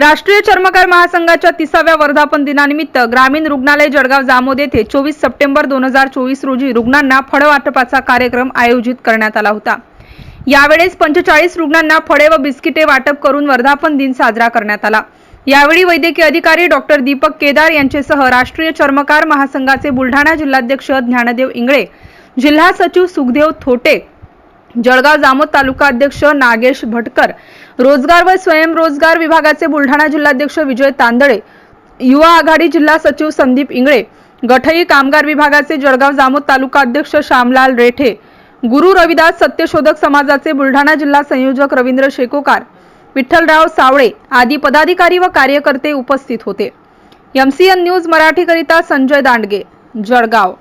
राष्ट्रीय चर्मकार महासंघाच्या तिसाव्या वर्धापन दिनानिमित्त ग्रामीण रुग्णालय जळगाव जामोद येथे चोवीस सप्टेंबर दोन हजार चोवीस रोजी रुग्णांना फळ वाटपाचा कार्यक्रम आयोजित करण्यात आला होता. यावेळेस पंचेचाळीस रुग्णांना फळे व बिस्किटे वाटप करून वर्धापन दिन साजरा करण्यात आला. यावेळी वैद्यकीय अधिकारी डॉक्टर दीपक केदार यांचेसह राष्ट्रीय चर्मकार महासंघाचे बुलढाणा जिल्हाध्यक्ष ज्ञानदेव इंगळे जिल्हा सचिव सुखदेव थोटे जळगाव जामोद तालुका अध्यक्ष नागेश भटकर रोजगार व स्वयंरोजगार विभागाचे बुलढाणा जिल्हाध्यक्ष विजय तांदळे युवा आघाडी जिल्हा सचिव संदीप इंगळे गठई कामगार विभागाचे जळगाव जामोद तालुका अध्यक्ष श्यामलाल रेठे गुरु रविदास सत्यशोधक समाजाचे बुलढाणा जिल्हा संयोजक रवींद्र शेकोकार विठ्ठलराव सावळे आदी पदाधिकारी व कार्यकर्ते उपस्थित होते. एमसीएन न्यूज मराठीकरिता संजय दांडगे जळगाव.